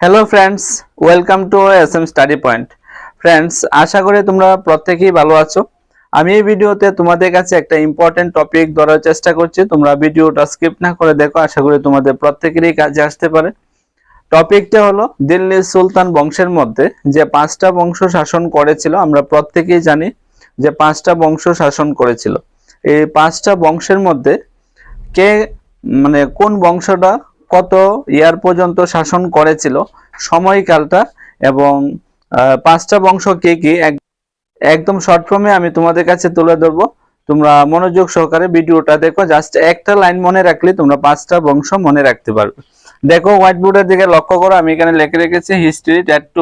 Hello friends welcome to S M study point friends আশা করি তোমরা প্রত্যেকেই ভালো আছো। আমি এই ভিডিওতে তোমাদের কাছে একটা ইম্পর্টেন্ট টপিক ধরার চেষ্টা করছি। তোমরা ভিডিওটা স্কিপ না করে দেখো, আশা করি তোমাদের প্রত্যেকেরই কাজে আসতে পারে। টপিকটা হলো, দিল্লির সুলতান বংশের মধ্যে যে পাঁচটা বংশ শাসন করেছিল, আমরা প্রত্যেকেই জানি যে পাঁচটা বংশ শাসন করেছিল। এই পাঁচটা বংশের মধ্যে কে মানে কোন বংশটা কত ইয়ার পর্যন্ত শাসন করেছিল, সময়কালটা এবং পাঁচটা বংশ কে কি, এক- একদম শর্ট ফর্মে আমি তোমাদের কাছে তুলে ধরবো। তোমরা মনোযোগ সহকারে ভিডিওটা দেখো জাস্ট একটা লাইন মনে রাখলে তোমরা পাঁচটা বংশ মনে রাখতে পারবে। দেখো হোয়াইট বোর্ডের দিকে লক্ষ্য করো, আমি এখানে লিখে রেখেছি হিস্ট্রি ট্যাট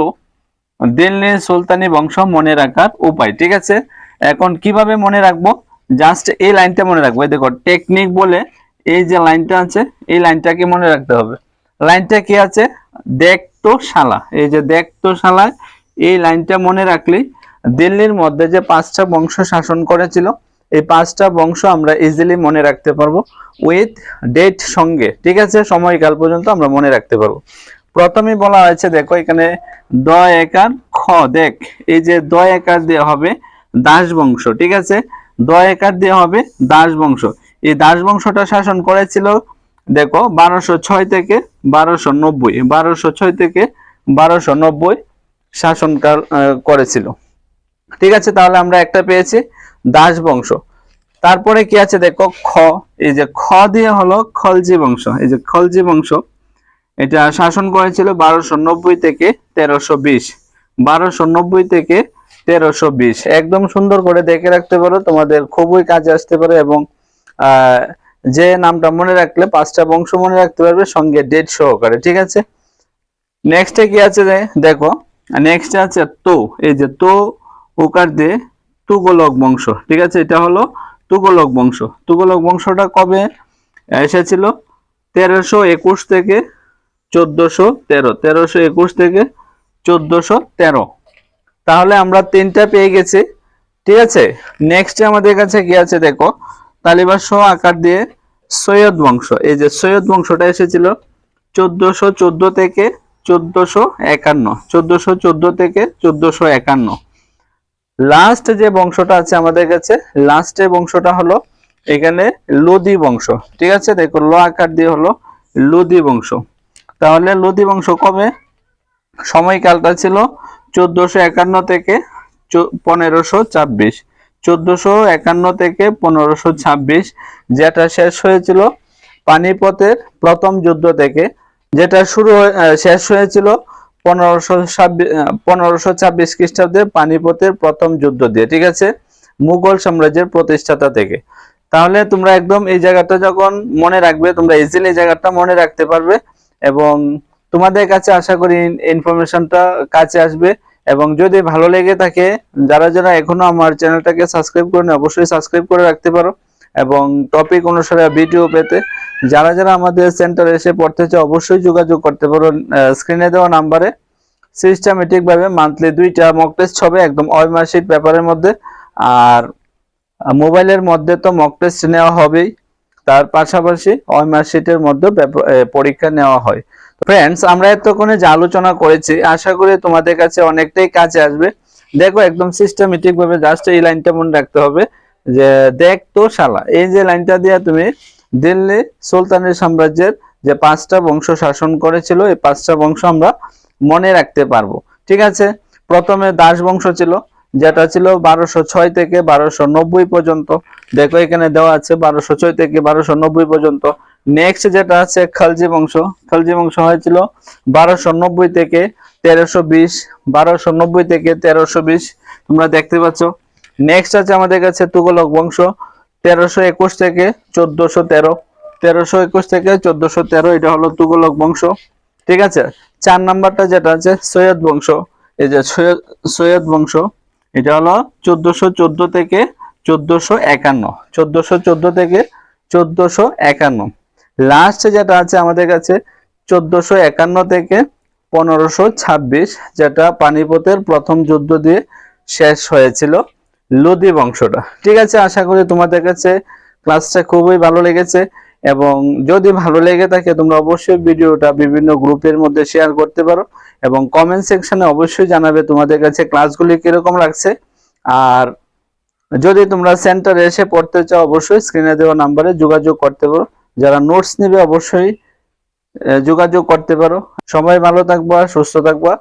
দিল্লি সুলতানি বংশ মনে রাখার উপায়, ঠিক আছে? এখন কীভাবে মনে রাখব? জাস্ট এই লাইনটা মনে রাখব দেখো টেকনিক বলে এই যে লাইনটা আছে, এই লাইনটাকে মনে রাখতে হবে। লাইনটা কি আছে? দেখতো শালা এই যে দেখতো শালা এই লাইনটা মনে রাখলে দিল্লির মধ্যে যে পাঁচটা বংশ শাসন করেছিল, এই পাঁচটা বংশ আমরা ইজিলি মনে রাখতে পারব উইথ ডেট সঙ্গে। ঠিক আছে? সময়কাল পর্যন্ত আমরা মনে রাখতে পারব। প্রথমে বলা হয়েছে, দেখো এখানে দ একার খ, দেখ। এই যে দ একার দেওয়া হবে দাস বংশ ঠিক আছে? দ একার দেওয়া হবে দাস বংশ এই দাস বংশটা শাসন করেছিল, দেখো, বারোশো ছয় থেকে বারোশো নব্বই, বারোশো ছয় থেকে বারোশো নব্বই শাসনকাল করেছিল। ঠিক আছে, তাহলে আমরা একটা পেয়েছি দাস বংশ। তারপরে কি আছে, দেখো, খ, এই যে খ দিয়ে হলো খলজি বংশ। এই যে খলজি বংশ, এটা শাসন করেছিল বারোশো নব্বই থেকে তেরোশো বিশ। বারোশো নব্বই থেকে তেরোশো বিশ। একদম সুন্দর করে দেখে রাখতে পারো, তোমাদের খুবই কাজে আসতে পারে এবং যে নামটা মনে রাখলে, পাঁচটা বংশ মনে রাখতে পারবে, সঙ্গে ডেট সহকারে, ঠিক আছে? নেক্সটে কি আছে দেখো নেক্সট আছে তো, এই যে তো, উকার দিয়ে তুগলক বংশ, ঠিক আছে? এটা হলো তুগলক বংশ। তুগলক বংশটা কবে এসেছিল? তেরোশো একুশ থেকে চোদ্দশো তেরো। তেরোশো একুশ থেকে চোদ্দশো তেরো। তাহলে আমরা তিনটা পেয়ে গেছি, ঠিক আছে? নেক্সট আমাদের কাছে কি আছে দেখো? তালিবাস আকার দিয়ে সৈয়দ বংশ। এই যে সৈয়দ বংশটা এসেছিল চোদ্দশো চোদ্দ থেকে চোদ্দশো একান্ন। চোদ্দশো চোদ্দ থেকে চোদ্দশো একান্ন। লাস্ট যে বংশটা আছে আমাদের কাছে লাস্টের বংশটা হলো এখানে লোদি বংশ। ঠিক আছে? দেখো, ল আকার দিয়ে হলো লোদি বংশ। তাহলে লোদি বংশ কবে? সময়কালটা ছিল চোদ্দশো একান্ন থেকে পনেরোশো ছাব্বিশ। চোদ্দশো একান্ন থেকে পনেরোশো ছাব্বিশ, যেটা শেষ হয়েছিল পানিপথের প্রথম যুদ্ধ থেকে, যেটা শুরু শেষ হয়েছিল পনেরোশো ছাব্বিশ পনেরোশো ছাব্বিশ খ্রিস্টাব্দে পানিপথের প্রথম যুদ্ধ দিয়ে, ঠিক আছে? মুঘল সাম্রাজ্যের প্রতিষ্ঠাতা থেকে। তাহলে তোমরা একদম এই জায়গাটা যখন মনে রাখবে, তোমরা ইজিলি এই জায়গাটা মনে রাখতে পারবে এবং তোমাদের কাছে আশা করি ইনফরমেশনটা কাছে আসবে। এবং যদি ভালো লেগে থাকে, যারা যারা এখনও আমার চ্যানেলটাকে সাবস্ক্রাইব করেন, অবশ্যই সাবস্ক্রাইব করে রাখতে পারো। এবং টপিক অনুসারে ভিডিও পেতে যারা যারা আমাদের সেন্টারে এসে পড়তে চাও অবশ্যই যোগাযোগ করতে পারো স্ক্রিনে দেওয়া নাম্বারে সিস্টেমেটিক ভাবে মান্থলি দুইটা মক টেস্ট হবে, একদম মার্কশিট পেপারের মধ্যে। আর মোবাইলের মধ্যে তো মক টেস্ট নেওয়া হবেই। তার পাশাপাশি মার্কশিটের মধ্যে পরীক্ষা নেওয়া হয়। ফ্রেন্ডস আমরা এতক্ষণে যে আলোচনা করেছি, আশা করি তোমাদের কাছে অনেকটাই কাজে আসবে। দেখো, একদম সিস্টেমেটিক ভাবে জাস্ট এই লাইনটা মনে রাখতে হবে যে, দেখ তো শালা, এই যে লাইনটা দিয়ে তুমি দিল্লি সুলতানের সাম্রাজ্যের যে পাঁচটা বংশ শাসন করেছিল, এই পাঁচটা বংশ আমরা মনে রাখতে পারব। ঠিক আছে? প্রথমে দাস বংশ ছিল, যেটা ছিল বারোশো ছয় থেকে বারোশো নব্বই পর্যন্ত। দেখো, এখানে দেওয়া আছে বারোশো ছয় থেকে বারোশো নব্বই পর্যন্ত। নেক্সট যেটা আছে, খালজি বংশ। খালজি বংশ হয়েছিল বারোশো নব্বই থেকে তেরোশো বিশ। বারোশো নব্বই থেকে তেরোশো বিশ। তোমরা দেখতে পাচ্ছ। নেক্সট আছে আমাদের কাছে তুগলক বংশ। তেরোশো একুশ থেকে চোদ্দশো তেরো। তেরোশো একুশ থেকে চোদ্দশো তেরো, এটা হলো তুগলক বংশ। ঠিক আছে? চার নাম্বারটা যেটা আছে, সৈয়দ বংশ। এই যে সৈয়দ সৈয়দ বংশ, এটা হলো চোদ্দশো চোদ্দ থেকে চোদ্দশো একান্ন। চোদ্দশো চোদ্দ থেকে চোদ্দশো একান্ন। লাস্ট যেটা আছে আমাদের কাছে চোদ্দশো একান্ন থেকে পনেরোশো ছাব্বিশ, যেটা পানিপথের প্রথম যুদ্ধ দিয়ে শেষ হয়েছিল লোদি বংশটা। ঠিক আছে, আশা করি তোমাদের কাছে ক্লাসটা খুবই ভালো লেগেছে এবং যদি ভালো লেগে থাকে, তোমরা অবশ্যই ভিডিওটা বিভিন্ন গ্রুপের মধ্যে শেয়ার করতে পারো এবং কমেন্ট সেকশনে অবশ্যই জানাবে তোমাদের কাছে ক্লাসগুলি কীরকম লাগছে। আর যদি তোমরা সেন্টারে এসে পড়তে চাও, অবশ্যই স্ক্রিনে দেওয়া নাম্বারে যোগাযোগ করতে পারো। যারা নোটস নেবে অবশ্যই যোগাযোগ করতে পারো। সময় ভালো থাকবা সুস্থ থাকবা।